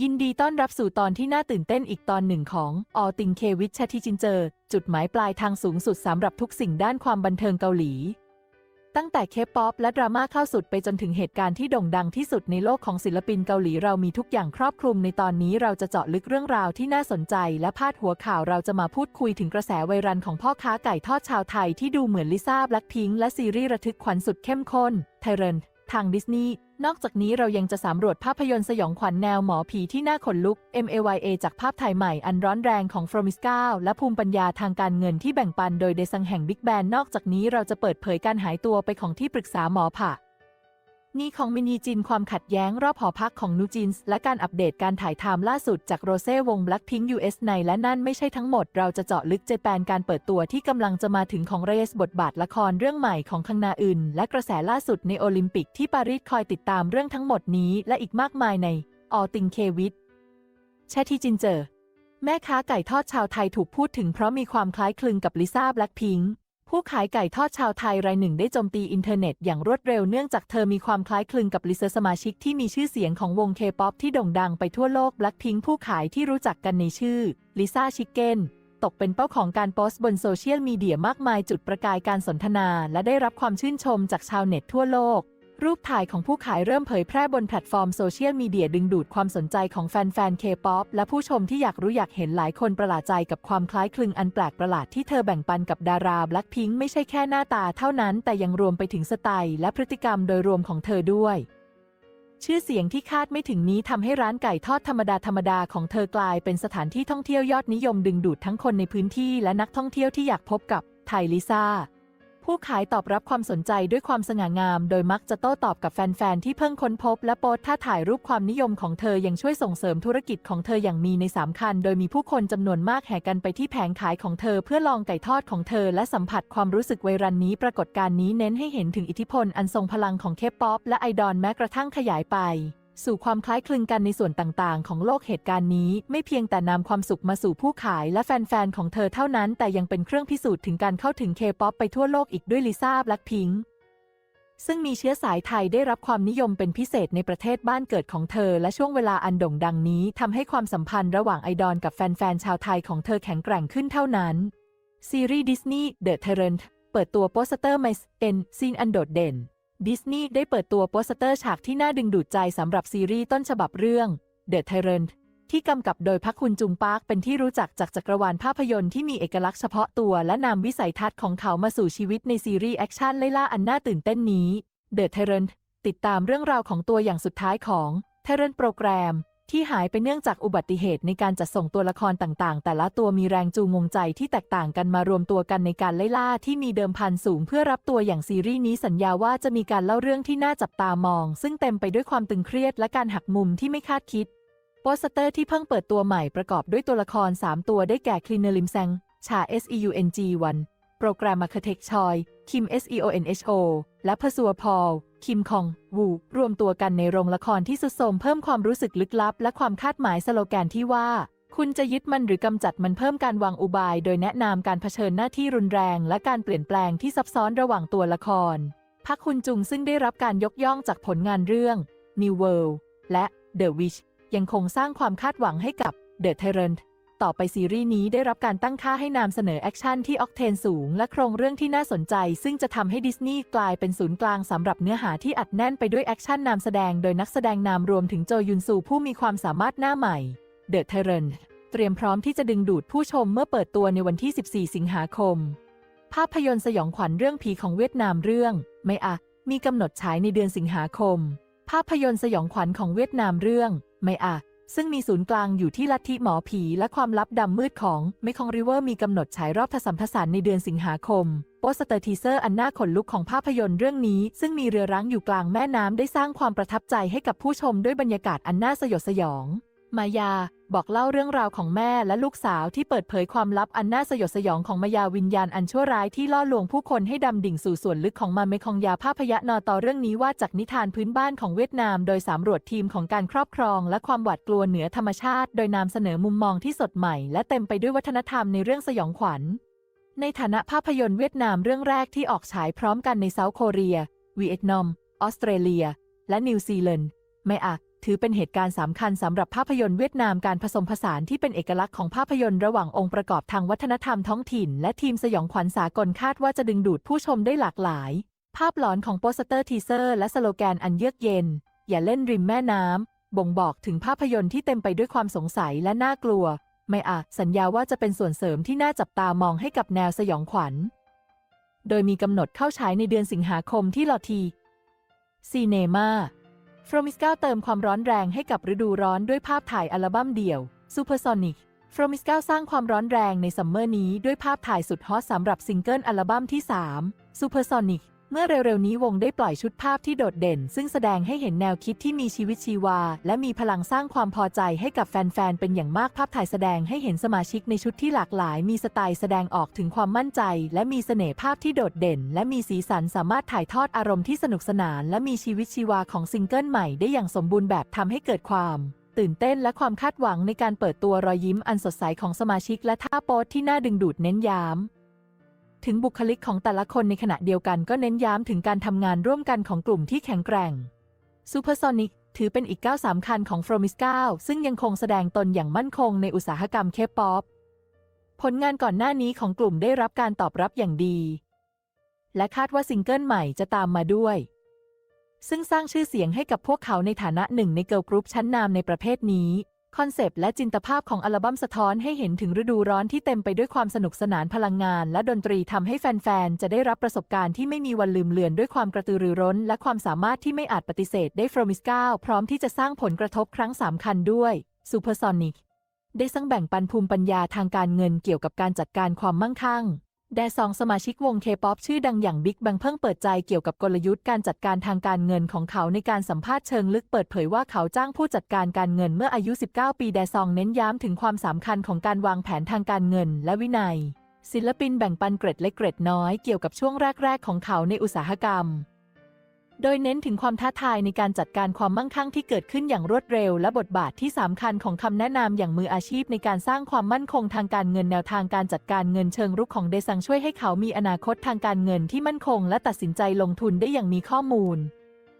ยินดีต้อนรับสู่ตอนที่น่าตื่นเต้นอีกตอนหนึ่งของ All Thing K with ชาทิจินเจอ จุดหมายปลายทางสูงสุดสำหรับทุกสิ่งด้านความบันเทิงเกาหลี ตั้งแต่เคป๊อปและดราม่าเข้าสุดไปจนถึงเหตุการณ์ที่โด่งดังที่สุดในโลกของศิลปินเกาหลีเรามีทุกอย่างครอบคลุมในตอนนี้เราจะเจาะลึกเรื่องราวที่น่าสนใจ และพาดหัวข่าวเราจะมาพูดคุยถึงกระแสไวรัลของพ่อค้าไก่ทอดชาวไทยที่ดูเหมือนลิซ่าแบล็คพิงค์และซีรีส์ระทึกขวัญสุดเข้มข้นไทเรน ทางดิสนีย์ นอกจากนี้เรายังจะสำรวจภาพยนตร์สยองขวัญแนวหมอผีที่น่าขนลุก MAYA จากภาพถ่ายใหม่อันร้อนแรงของฟรอมิสกาและภูมิปัญญาทางการเงินที่แบ่งปันโดยเดซังแห่งบิ๊กแบนนอกจากนี้เราจะเปิดเผยการหายตัวไปของที่ปรึกษาหมอผ่า นี่ของมินีจินความขัดแย้งรอบหอพักของนูจินส์และการอัปเดตการถ่ายทำล่าสุดจากโรเซ่วง Blackpink US ในและนั่นไม่ใช่ทั้งหมด เราจะเจาะลึกเจแปนการเปิดตัวที่กำลังจะมาถึงของเรสบทบาทละครเรื่องใหม่ของคังนาอึนและกระแสล่าสุดในโอลิมปิกที่ปารีสคอยติดตามเรื่องทั้งหมดนี้และอีกมากมายในออติงเควิดแชทที่จินเจอ แม่ค้าไก่ทอดชาวไทยถูกพูดถึงเพราะมีความคล้ายคลึงกับลิซ่าแบล็คพิงค์ ผู้ขายไก่ทอดชาวไทยรายหนึ่งได้โจมตีอินเทอร์เน็ตอย่างรวดเร็วเนื่องจากเธอมีความคล้ายคลึงกับลิซ่าสมาชิกที่มีชื่อเสียงของวงเคป๊อปที่โด่งดังไปทั่วโลกแบล็คพิงผู้ขายที่รู้จักกันในชื่อลิซ่าชิคเก้นตกเป็นเป้าของการโพสต์บนโซเชียลมีเดียมากมายจุดประกายการสนทนา และได้รับความชื่นชมจากชาวเน็ตทั่วโลก รูปถ่ายของผู้ขายเริ่มเผยแพร่บนแพลตฟอร์มโซเชียลมีเดียดึงดูดความสนใจของแฟนๆ K-POP และผู้ชมที่อยากรู้อยากเห็นหลายคนประหลาดใจกับความคล้ายคลึงอันแปลกประหลาดที่เธอแบ่งปันกับดารา Blackpink ไม่ใช่แค่หน้าตาเท่านั้น แต่ยังรวมไปถึงสไตล์และพฤติกรรมโดยรวมของเธอด้วย ชื่อเสียงที่คาดไม่ถึงนี้ทำให้ร้านไก่ทอดธรรมดาธรรมดาของเธอกลายเป็นสถานที่ท่องเที่ยวยอดนิยมดึงดูดทั้งคนในพื้นที่และนักท่องเที่ยวที่อยากพบกับไทลิซ่า ผู้ขายตอบรับความสนใจด้วยความสง่างาม โดยมักจะโต้ตอบกับแฟน ๆ ที่เพิ่งค้นพบ และโพสท่าถ่ายรูปความนิยมของเธอยังช่วยส่งเสริมธุรกิจของเธออย่างมีในสามคัน โดยมีผู้คนจำนวนมากแห่กันไปที่แผงขายของเธอเพื่อลองไก่ทอดของเธอ และสัมผัสความรู้สึกไวรันนี้ปรากฏการณ์นี้เน้นให้เห็นถึงอิทธิพลอันทรงพลังของเคป๊อปและไอดอลแม้กระทั่งขยายไป สู่ความคล้ายคลึงกันในส่วนต่างๆ ของโลกเหตุการณ์นี้ ไม่เพียงแต่นำความสุขมาสู่ผู้ขายและแฟนๆ ของเธอเท่านั้น แต่ยังเป็นเครื่องพิสูจน์ถึงการเข้าถึงเคป๊อปไปทั่วโลกอีกด้วยลิซ่าแบล็คพิงค์ซึ่งมีเชื้อสายไทยได้รับความนิยมเป็นพิเศษในประเทศบ้านเกิดของเธอ และช่วงเวลาอันโด่งดังนี้ทำให้ความสัมพันธ์ระหว่างไอดอลกับแฟนๆ ชาวไทยของเธอแข็งแกร่งขึ้นเท่านั้น ซีรีส์ดิสนีย์ The Tyrant เปิดตัวโปสเตอร์ไมส์เอ็นซีนอันโดดเด่น ดิสนีย์ได้เปิดตัวโปสเตอร์ฉากที่น่าดึงดูดใจสำหรับซีรีส์ต้นฉบับเรื่อง The Tyrant ที่กำกับโดยพักคุณจุงปาร์คเป็นที่รู้จักจากจักรวาลภาพยนตร์ที่มีเอกลักษณ์เฉพาะตัวและนำวิสัยทัศน์ของเขามาสู่ชีวิตในซีรีส์แอคชั่นไล่ล่าอันน่าตื่นเต้นนี้ The Tyrant ติดตามเรื่องราวของตัวอย่างสุดท้ายของ Tyrant โปรแกรม ที่หายไปเนื่องจากอุบัติเหตุในการจัดส่งตัวละครต่างๆ แต่ละตัวมีแรงจูงงใจที่แตกต่างกันมารวมตัวกันในการไล่ล่าที่มีเดิมพันสูงเพื่อรับตัวอย่างซีรีส์นี้สัญญาว่าจะมีการเล่าเรื่องที่น่าจับตามอง ซึ่งเต็มไปด้วยความตึงเครียดและการหักมุมที่ไม่คาดคิดโปสเตอร์ที่เพิ่งเปิดตัวใหม่ประกอบด้วยตัวละคร 3 ตัวได้แก่คลีเนลิมแซงชา SEUNG1 โปรแกรมมาคเทคชอย คิม SEONHO และพสัวพอล คิมคอง วู รวมตัวกันในโรงละครที่สุดโทมเพิ่มความรู้สึกลึกลับ และความคาดหมายสโลแกนที่ว่า คุณจะยึดมันหรือกำจัดมันเพิ่มการวางอุบาย โดยแนะนำการเผชิญหน้าที่รุนแรง และการเปลี่ยนแปลงที่ซับซ้อนระหว่างตัวละครพักคุณจุงซึ่งได้รับการยกย่องจากผลงานเรื่อง New World และ The Witch ยังคงสร้างความคาดหวังให้กับ The Tyrant ต่อไปซีรีส์นี้ได้รับการตั้งค่าให้นำเสนอแอคชั่นที่ออกเทนสูง และโครงเรื่องที่น่าสนใจ ซึ่งจะทำให้ดิสนีย์กลายเป็นศูนย์กลางสำหรับเนื้อหาที่อัดแน่นไปด้วยแอคชั่นนำแสดงโดยนักแสดงนำรวมถึงโจยุนซูผู้มีความสามารถหน้าใหม่ The Tyrant เตรียมพร้อมที่จะดึงดูดผู้ชมเมื่อเปิดตัวในวันที่ 14 สิงหาคม ภาพยนตร์สยองขวัญเรื่องผีของเวียดนามเรื่อง ไม่อะ มีกำหนดฉายในเดือนสิงหาคม ภาพยนตร์สยองขวัญของเวียดนามเรื่อง ไม่อะ ซึ่งมีศูนย์กลางอยู่ที่ลัทธิหมอผีและความลับดำมืดของเมคองริเวอร์มีกำหนดฉายรอบทสมผสานในเดือนสิงหาคม โปสเตอร์ทีเซอร์อันน่าขนลุกของภาพยนตร์เรื่องนี้ ซึ่งมีเรือร้างอยู่กลางแม่น้ำได้สร้างความประทับใจให้กับผู้ชมด้วยบรรยากาศอันน่าสยดสยอง มายาบอกเล่าเรื่องราวของแม่และลูกสาวที่เปิดเผยความลับอันน่าสยดสยองของมายาวิญญาณอันชั่วร้ายที่ล่อลวงผู้คนให้ดำดิ่งสู่ส่วนลึกของมาเมคองยาภาพยนตร์ต่อเรื่องนี้ว่าจากนิทานพื้นบ้านของเวียดนาม โดยสำรวจทีมของการครอบครอง และความหวาดกลัวเหนือธรรมชาติ โดยนำเสนอมุมมองที่สดใหม่ และเต็มไปด้วยวัฒนธรรมในเรื่องสยองขวัญ ในฐานะภาพยนตร์เวียดนามเรื่องแรกที่ออกฉายพร้อมกันในเซาท์โคเรียวีเอตนามออสเตรเลีย และนิวซีแลนด์ไม่อะ ถือเป็นเหตุการณ์สำคัญสำหรับภาพยนตร์เวียดนามการผสมผสานที่เป็นเอกลักษณ์ของภาพยนตร์ระหว่างองค์ประกอบทางวัฒนธรรมท้องถิ่น และทีมสยองขวัญสากลคาดว่าจะดึงดูดผู้ชมได้หลากหลาย ภาพหลอนของโปสเตอร์ทีเซอร์ และสโลแกนอันเยือกเย็น อย่าเล่นริมแม่น้ำบ่งบอกถึงภาพยนตร์ที่เต็มไปด้วยความสงสัยและน่ากลัว ไม่อาจสัญญาว่าจะเป็นส่วนเสริมที่น่าจับตามองให้กับแนวสยองขวัญ โดยมีกำหนดเข้าฉายในเดือนสิงหาคมที่ลอทีซีเนมา ฟรอมิสกาเติมความร้อนแรงให้กับฤดูร้อนด้วยภาพถ่ายอัลบั้มเดี่ยว Supersonic ฟรอมิสกาสร้างความร้อนแรงในซัมเมอร์นี้ด้วยภาพถ่ายสุดฮอตสำหรับซิงเกิลอัลบั้มที่ 3 Supersonic เมื่อเร็วๆนี้วงได้ปล่อยชุดภาพที่โดดเด่น ซึ่งแสดงให้เห็นแนวคิดที่มีชีวิตชีวา และมีพลังสร้างความพอใจให้กับแฟนๆ เป็นอย่างมากภาพถ่ายแสดงให้เห็นสมาชิกในชุดที่หลากหลาย มีสไตล์แสดงออกถึงความมั่นใจ และมีเสน่ห์ภาพที่โดดเด่น และมีสีสันสามารถถ่ายทอดอารมณ์ที่สนุกสนาน และมีชีวิตชีวาของซิงเกิลใหม่ได้อย่างสมบูรณ์แบบทำให้เกิดความตื่นเต้นและความคาดหวังในการเปิดตัวรอยยิ้มอันสดใสของสมาชิกและท่าโพสที่น่าดึงดูดเน้นย้ำ ถึงบุคลิกของแต่ละคนในขณะเดียวกันก็เน้นย้ำถึงการทำงานร่วมกันของกลุ่มที่แข็งแกร่ง Supersonic ถือเป็นอีกก้าวสำคัญของ f r o m i s 9ซึ่งยังคงแสดงตนอย่างมั่นคงในอุตสาหกรรมเคป๊อปผลงานก่อนหน้านี้ของกลุ่มได้รับการตอบรับอย่างดี และคาดว่าซิงเกิลใหม่จะตามมาด้วย ซึ่งสร้างชื่อเสียงให้กับพวกเขาในฐานะหนึ่งในเกิร์ลกรุ๊ปชั้นนำในประเภทนี้ คอนเซปต์และจินตภาพของอัลบั้มสะท้อนให้เห็นถึงฤดูร้อนที่เต็มไปด้วยความสนุกสนานพลังงาน และดนตรีทำให้แฟน ๆ จะได้รับประสบการณ์ที่ไม่มีวันลืมเลือนด้วยความกระตือรือร้น และความสามารถที่ไม่อาจปฏิเสธได้ฟรอมิสก้าพร้อมที่จะสร้างผลกระทบครั้งสำคัญด้วยซูเปอร์ซอนิกได้สร้างแบ่งปันภูมิปัญญาทางการเงินเกี่ยวกับการจัดการความมั่งคั่ง แดซองสมาชิกวงเคป๊อปชื่อดังอย่างบิ๊กบังเพิ่งเปิดใจเกี่ยวกับกลยุทธ์การจัดการทางการเงินของเขาในการสัมภาษณ์เชิงลึกเปิดเผยว่าเขาจ้างผู้จัดการการเงินเมื่ออายุ 19 ปีแดซองเน้นย้ำถึงความสำคัญของการวางแผนทางการเงินและวินัย ศิลปินแบ่งปันเกร็ดเล็กเกร็ดน้อยเกี่ยวกับช่วงแรก ๆ ของเขาในอุตสาหกรรม โดยเน้นถึงความท้าทายในการจัดการความมั่งคั่งที่เกิดขึ้นอย่างรวดเร็ว และบทบาทที่สำคัญของคำแนะนำอย่างมืออาชีพในการสร้างความมั่นคงทางการเงินแนวทางการจัดการเงินเชิงรุกของเดซังช่วยให้เขามีอนาคตทางการเงินที่มั่นคง และตัดสินใจลงทุนได้อย่างมีข้อมูล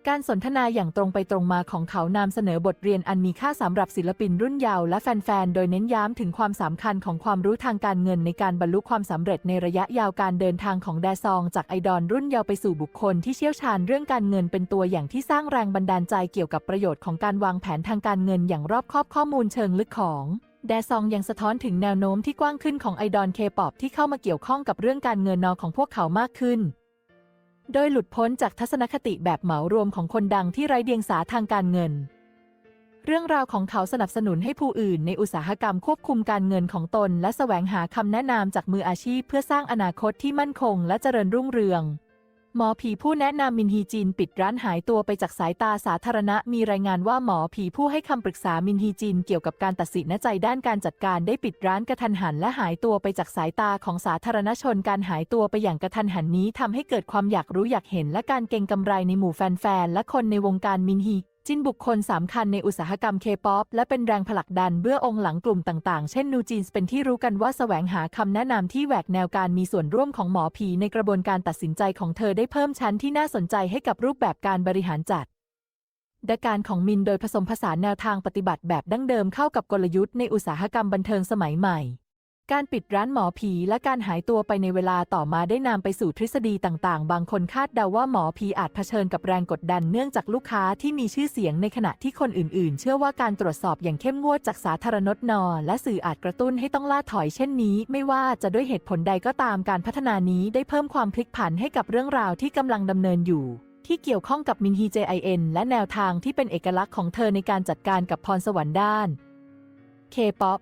การสนทนาอย่างตรงไปตรงมาของเขานำเสนอบทเรียนอันมีค่าสำหรับศิลปินรุ่นเยาว์และแฟน ๆ โดยเน้นย้ำถึงความสำคัญของความรู้ทางการเงินในการบรรลุความสำเร็จในระยะยาวการเดินทางของแดซองจากไอดอลรุ่นเยาว์ไปสู่บุคคลที่เชี่ยวชาญเรื่องการเงินเป็นตัวอย่างที่สร้างแรงบันดาลใจเกี่ยวกับประโยชน์ของการวางแผนทางการเงินอย่างรอบคอบข้อมูลเชิงลึกของแดซองยังสะท้อนถึงแนวโน้มที่กว้างขึ้นของไอดอลเคป๊อปที่เข้ามาเกี่ยวข้องกับเรื่องการเงินนอของพวกเขามากขึ้น โดยหลุดพ้นจากทัศนคติแบบเหมารวมของคนดังที่ไร้เดียงสาทางการเงิน เรื่องราวของเขาสนับสนุนให้ผู้อื่นในอุตสาหกรรมควบคุมการเงินของตน และแสวงหาคำแนะนำจากมืออาชีพเพื่อสร้างอนาคตที่มั่นคงและเจริญรุ่งเรือง หมอผีผู้แนะนำมินฮีจินปิดร้านหายตัวไปจากสายตาสาธารณะ มีรายงานว่าหมอผีผู้ให้คำปรึกษามินฮีจินเกี่ยวกับการตัดสินใจด้านการจัดการได้ปิดร้านกระทันหันและหายตัวไปจากสายตาของสาธารณชนการหายตัวไปอย่างกระทันหันนี้ทำให้เกิดความอยากรู้อยากเห็นและการเก็งกำไรในหมู่แฟนๆและคนในวงการมินฮี จินบุคคลสำคัญในอุตสาหกรรมเคป๊อปและเป็นแรงผลักดันเบื้อองค์หลังกลุ่มต่างๆ เช่นนูจีนส์เป็นที่รู้กันว่าแสวงหาคำแนะนำที่แหวกแนวการมีส่วนร่วมของหมอผีในกระบวนการตัดสินใจของเธอได้เพิ่มชั้นที่น่าสนใจให้กับรูปแบบการบริหารจัดดการของมินโดยผสมผสานแนวทางปฏิบัติแบบดั้งเดิมเข้ากับกลยุทธ์ในอุตสาหกรรมบันเทิงสมัยใหม่ การปิดร้านหมอผีและการหายตัวไปในเวลาต่อมาได้นำไปสู่ทฤษฎีต่างๆ บางคนคาดเดาว่าหมอผีอาจเผชิญกับแรงกดดันเนื่องจากลูกค้าที่มีชื่อเสียงในขณะที่คนอื่นๆ เชื่อว่าการตรวจสอบอย่างเข้มงวดจากสาธารณนอและสื่ออาจกระตุ้นให้ต้องล่าถอยเช่นนี้ ไม่ว่าจะด้วยเหตุผลใดก็ตามการพัฒนานี้ได้เพิ่มความพลิกผันให้กับเรื่องราวที่กำลังดำเนินอยู่ที่เกี่ยวข้องกับมินฮี JIN และแนวทางที่เป็นเอกลักษณ์ของเธอในการจัดการกับพรสวรรค์ด้าน K-POP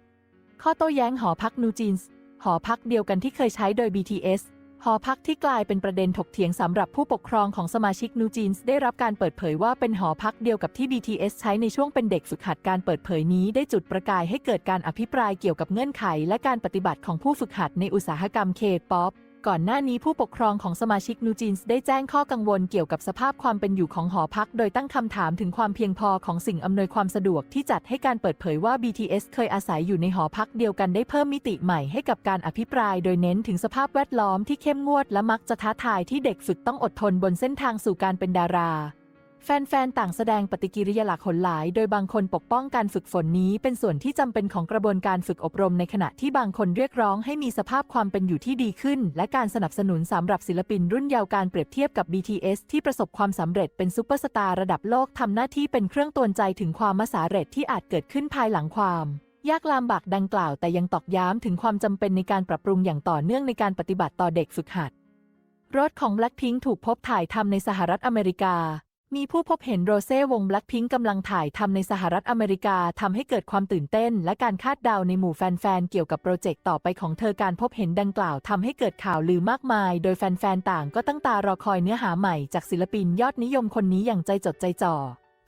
ข้อโต้แย้งหอพักนูจินส์หอพักเดียวกันที่เคยใช้โดย BTS หอพักที่กลายเป็นประเด็นถกเถียงสำหรับผู้ปกครองของสมาชิกนูจีนส์ได้รับการเปิดเผยว่าเป็นหอพักเดียวกับที่ BTS ใช้ในช่วงเป็นเด็กฝึกหัดการเปิดเผยนี้ได้จุดประกายให้เกิดการอภิปรายเกี่ยวกับเงื่อนไข และการปฏิบัติของผู้ฝึกหัดในอุตสาหกรรมเคป๊อป ก่อนหน้านี้ผู้ปกครองของสมาชิกนูจีนส์ได้แจ้งข้อกังวลเกี่ยวกับสภาพความเป็นอยู่ของหอพัก โดยตั้งคำถามถึงความเพียงพอของสิ่งอำนวยความสะดวกที่จัดให้การเปิดเผยว่า BTS เคยอาศัยอยู่ในหอพักเดียวกันได้เพิ่มมิติใหม่ให้กับการอภิปราย โดยเน้นถึงสภาพแวดล้อมที่เข้มงวดและมักจะท้าทายที่เด็กสุดต้องอดทนบนเส้นทางสู่การเป็นดารา แฟนๆ ต่างแสดงปฏิกิริยาหลากหลหลาย โดยบางคนปกป้องการฝึกฝนนี้เป็นส่วนที่จำเป็นของกระบวนการฝึกอบรมในขณะที่บางคนเรียกร้องให้มีสภาพความเป็นอยู่ที่ดีขึ้น และการสนับสนุนสำหรับศิลปินรุ่นเยาว์การเปรียบเทียบกับ BTS ที่ประสบความสำเร็จเป็นซูเปอร์สตาร์ระดับโลกทำหน้าที่เป็นเครื่องตือนใจถึงความมาสาเร็จที่อาจเกิดขึ้นภายหลังความยากลำบากดังกล่าวแต่ยังตอกย้ำถึงความจำเป็นในการปรับปรุงอย่างต่อเนื่องในการปฏิบัติต่อเด็กฝึกหัดรถของ Blackpink ถูกพบถ่ายทำในสหรัฐอเมริกา มีผู้พบเห็นโรเซ่วง Blackpink กำลังถ่ายทำในสหรัฐอเมริกาทำให้เกิดความตื่นเต้น และการคาดเดาในหมู่แฟนๆ เกี่ยวกับโปรเจกต์ต่อไปของเธอการพบเห็นดังกล่าวทำให้เกิดข่าวลือมากมาย โดยแฟนๆ ต่างก็ตั้งตารอคอยเนื้อหาใหม่จากศิลปินยอดนิยมคนนี้อย่างใจจดใจจ่อ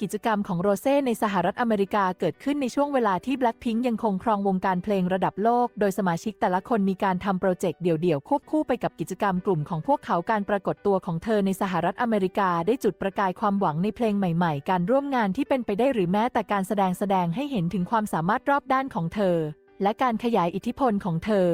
กิจกรรมของโรเซ่ในสหรัฐอเมริกาเกิดขึ้นในช่วงเวลาที่ Blackpink ยังคงครองวงการเพลงระดับโลก โดยสมาชิกแต่ละคนมีการทำโปรเจกต์เดี่ยวๆ ควบคู่ไปกับกิจกรรมกลุ่มของพวกเขาการปรากฏตัวของเธอในสหรัฐอเมริกาได้จุดประกายความหวังในเพลงใหม่ๆ การร่วมงานที่เป็นไปได้หรือแม้แต่การแสดงแสดงให้เห็นถึงความสามารถรอบด้านของเธอ และการขยายอิทธิพลของเธอ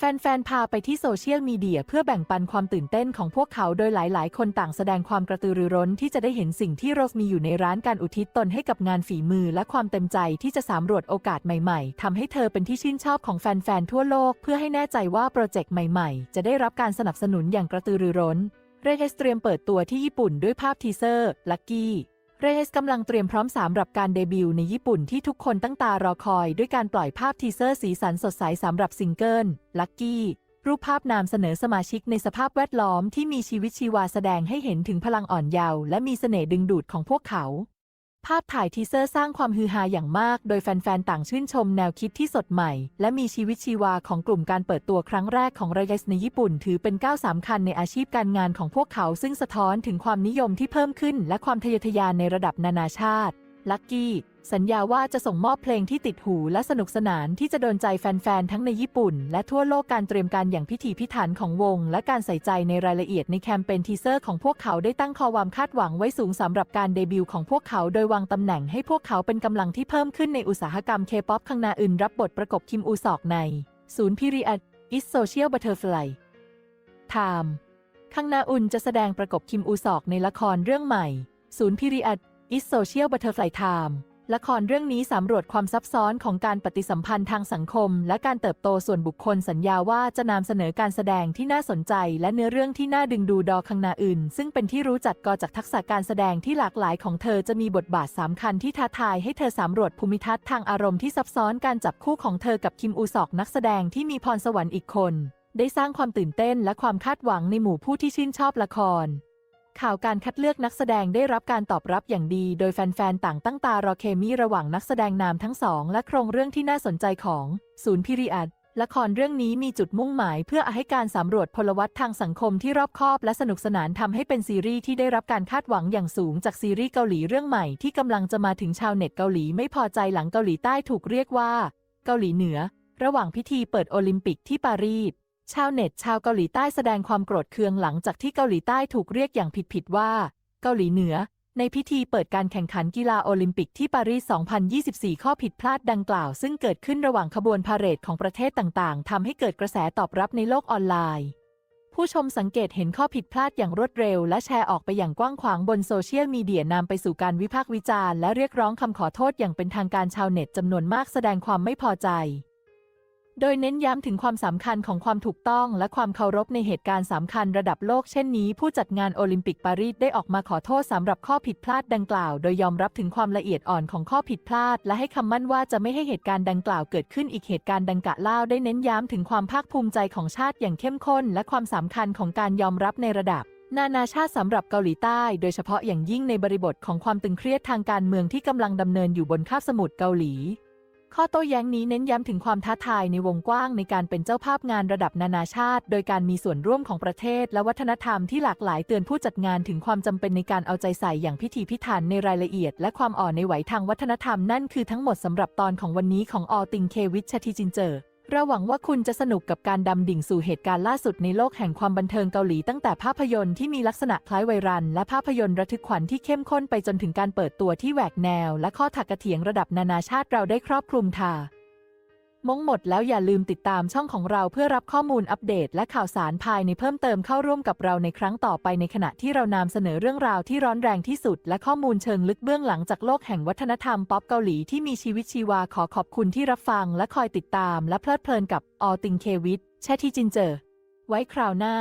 แฟนๆ พาไปที่โซเชียลมีเดียเพื่อแบ่งปันความตื่นเต้นของพวกเขาโดยหลายๆ คนต่างแสดงความกระตือรือร้นที่จะได้เห็นสิ่งที่โรสมีอยู่ในร้านการอุทิศตนให้กับงานฝีมือและความเต็มใจที่จะสำรวจโอกาสใหม่ๆทำให้เธอเป็นที่ชื่นชอบของแฟนๆ ทั่วโลก เพื่อให้แน่ใจว่าโปรเจกต์ใหม่ๆ จะได้รับการสนับสนุนอย่างกระตือรือร้น เรเฮสเตรียมเปิดตัวที่ญี่ปุ่นด้วยภาพทีเซอร์ลักกี้ เรเฮสกำลังเตรียมพร้อมสำหรับการเดบิวต์ในญี่ปุ่นที่ทุกคนตั้งตารอคอย ด้วยการปล่อยภาพทีเซอร์สีสันสดใสสำหรับซิงเกิล ลักกี้ รูปภาพนามเสนอสมาชิกในสภาพแวดล้อมที่มีชีวิตชีวาแสดงให้เห็นถึงพลังอ่อนเยาว์และมีเสน่ห์ดึงดูดของพวกเขา ภาพถ่ายทีเซอร์สร้างความฮือฮาอย่างมาก โดยแฟน ๆ ต่างชื่นชมแนวคิดที่สดใหม่ และมีชีวิตชีวาของกลุ่มการเปิดตัวครั้งแรกของไรเกสในญี่ปุ่น ถือเป็นก้าวสำคัญในอาชีพการงานของพวกเขา ซึ่งสะท้อนถึงความนิยมที่เพิ่มขึ้น และความทะเยอทะยานในระดับนานาชาติ ลักกี้สัญญาว่าจะส่งมอบเพลงที่ติดหูและสนุกสนานที่จะโดนใจแฟน ๆ ทั้งในญี่ปุ่น และทั่วโลกการเตรียมการอย่างพิถีพิถันของวง และการใส่ใจในรายละเอียดในแคมเปญทีเซอร์ของพวกเขาได้ตั้งความคาดหวังไว้สูงสำหรับการเดบิวต์ของพวกเขาโดยวางตำแหน่งให้พวกเขาเป็นกำลังที่เพิ่มขึ้นในอุตสาหกรรมเคป๊อปคังหน้าอึนรับบทประกบคิมอูซอกใน ศูนย์พิริอัดอิสโซเชียลบัตเทอร์ฟลายไทม์คังหน้าอุนจะแสดงประกบคิมอูซอกในละครเรื่องใหม่ ศูนย์พิริอัด อิสโซเชียลบัตเทอร์ฟลายไทม์ละครเรื่องนี้สำรวจความซับซ้อนของการปฏิสัมพันธ์ทางสังคม และการเติบโตส่วนบุคคลสัญญาว่าจะนำเสนอการแสดงที่น่าสนใจ และเนื้อเรื่องที่น่าดึงดูดอคังนาอื่น ซึ่งเป็นที่รู้จักกอจากทักษะการแสดงที่หลากหลายของเธอจะมีบทบาทสำคัญที่ท้าทายให้เธอสำรวจภูมิทัศน์ทางอารมณ์ที่ซับซ้อนการจับคู่ของเธอกับคิมอูซอกนักแสดงที่มีพรสวรรค์อีกคน ได้สร้างความตื่นเต้นและความคาดหวังในหมู่ผู้ที่ชื่นชอบละคร ข่าวการคัดเลือกนักแสดงได้รับการตอบรับอย่างดี โดยแฟนๆ ต่างตั้งตารอเคมีระหว่างนักแสดงนามทั้งสอง และโครงเรื่องที่น่าสนใจของ ศูนย์พิริอัดละครเรื่องนี้มีจุดมุ่งหมายเพื่อให้การสำรวจพลวัตทางสังคมที่รอบคอบและสนุกสนานทำให้เป็นซีรีส์ที่ได้รับการคาดหวังอย่างสูงจากซีรีส์เกาหลีเรื่องใหม่ที่กำลังจะมาถึงชาวเน็ตเกาหลีไม่พอใจหลังเกาหลีใต้ถูกเรียกว่า เกาหลีเหนือ ระหว่างพิธีเปิดโอลิมปิกที่ปารีส ชาวเน็ตชาวเกาหลีใต้แสดงความโกรธเคืองหลังจากที่เกาหลีใต้ถูกเรียกอย่างผิดๆว่า เกาหลีเหนือ ในพิธีเปิดการแข่งขันกีฬาโอลิมปิกที่ปารีส 2024 ข้อผิดพลาดดังกล่าว ซึ่งเกิดขึ้นระหว่างขบวนพาเหรดของประเทศต่างๆ ทำให้เกิดกระแสตอบรับในโลกออนไลน์ ผู้ชมสังเกตเห็นข้อผิดพลาดอย่างรวดเร็ว และแชร์ออกไปอย่างกว้างขวางบนโซเชียลมีเดียนำไปสู่การวิพากษ์วิจารณ์และเรียกร้องคำขอโทษอย่างเป็นทางการชาวเน็ตจำนวนมากแสดงความไม่พอใจ โดยเน้นย้ำถึงความสำคัญของความถูกต้องและความเคารพในเหตุการณ์สำคัญระดับโลกเช่นนี้ ผู้จัดงานโอลิมปิกปารีสได้ออกมาขอโทษสำหรับข้อผิดพลาดดังกล่าว โดยยอมรับถึงความละเอียดอ่อนของข้อผิดพลาด และให้คำมั่นว่าจะไม่ให้เหตุการณ์ดังกล่าวเกิดขึ้นอีกเหตุการณ์ดังกล่าวได้เน้นย้ำถึงความภาคภูมิใจของชาติอย่างเข้มข้น และความสำคัญของการยอมรับในระดับนานาชาติสำหรับเกาหลีใต้ โดยเฉพาะอย่างยิ่งในบริบทของความตึงเครียดทางการเมืองที่กำลังดำเนินอยู่บนคาบสมุทรเกาหลี ข้อโต้แย้งนี้เน้นย้ำถึงความท้าทายในวงกว้างในการเป็นเจ้าภาพงานระดับนานาชาติ โดยการมีส่วนร่วมของประเทศ และวัฒนธรรมที่หลากหลายเตือนผู้จัดงานถึงความจำเป็นในการเอาใจใส่อย่างพิถีพิถันในรายละเอียด และความอ่อนในไหวทางวัฒนธรรมนั่นคือทั้งหมดสำหรับตอนของวันนี้ของออติงเควิชชติจินเจอร์ เราหวังว่าคุณจะสนุกกับการดำดิ่งสู่เหตุการณ์ล่าสุดในโลกแห่งความบันเทิงเกาหลีตั้งแต่ภาพยนตร์ที่มีลักษณะคล้ายไวรัน และภาพยนตร์ระทึกขวัญที่เข้มข้นไปจนถึงการเปิดตัวที่แหวกแนว และข้อถักกระเถียงระดับนานาชาติเราได้ครอบคลุมทา มงหมดแล้วอย่าลืมติดตามช่องของเราเพื่อรับข้อมูลอัปเดตและข่าวสารภายในเพิ่มเติมเข้าร่วมกับเราในครั้งต่อไปในขณะที่เรานำเสนอเรื่องราวที่ร้อนแรงที่สุด และข้อมูลเชิงลึกเบื้องหลังจากโลกแห่งวัฒนธรรมป๊อปเกาหลีที่มีชีวิตชีวาขอขอบคุณที่รับฟังและคอยติดตาม และเพลิดเพลินกับออติงเควิทแชที่จินเจอ ไว้คราวหน้า